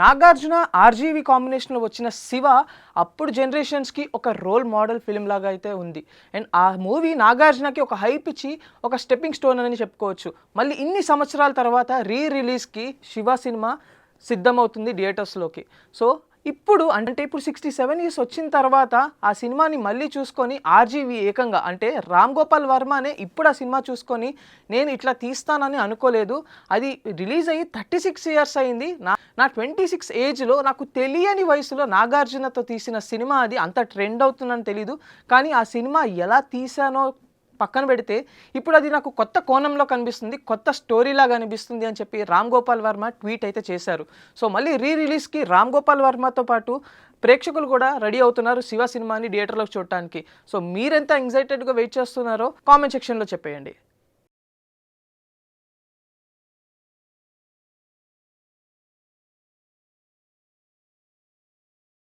Nagarjuna RGV కాంబినేషన్లో వచ్చిన శివ అప్పుడు జనరేషన్స్కి ఒక రోల్ మోడల్ ఫిలిం లాగా అయితే ఉంది. అండ్ ఆ మూవీ నాగార్జునకి ఒక హైప్ ఇచ్చి ఒక స్టెప్పింగ్ స్టోన్ అని చెప్పుకోవచ్చు. మళ్ళీ ఇన్ని సంవత్సరాల తర్వాత రీ రిలీజ్కి శివ సినిమా సిద్ధమవుతుంది థియేటర్స్లోకి సో ఇప్పుడు అంటే ఇప్పుడు సిక్స్టీ సెవెన్ ఇయర్స్ వచ్చిన తర్వాత ఆ సినిమాని మళ్ళీ చూసుకొని ఆర్జీవి ఏకంగా అంటే రామ్ గోపాల్ వర్మనే ఇప్పుడు ఆ సినిమా చూసుకొని నేను ఇట్లా తీస్తానని అనుకోలేదు. అది రిలీజ్ అయ్యి థర్టీ సిక్స్ ఇయర్స్ అయింది. నా నా ట్వంటీ సిక్స్ ఏజ్లో నాకు తెలియని వయసులో నాగార్జునతో తీసిన సినిమా అది అంత ట్రెండ్ అవుతుందని తెలీదు. కానీ ఆ సినిమా ఎలా తీసానో పక్కన పెడితే ఇప్పుడు అది నాకు కొత్త కోణంలో కనిపిస్తుంది కొత్త స్టోరీలాగా అనిపిస్తుంది అని చెప్పి రామ్ గోపాల్ వర్మ ట్వీట్ అయితే చేశారు. సో మళ్ళీ రీ రిలీజ్కి రామ్ గోపాల్ వర్మతో పాటు ప్రేక్షకులు కూడా రెడీ అవుతున్నారు శివ సినిమాని థియేటర్లో చూడటానికి. సో మీరెంత ఎగ్జైటెడ్గా వెయిట్ చేస్తున్నారో కామెంట్ సెక్షన్లో చెప్పేయండి.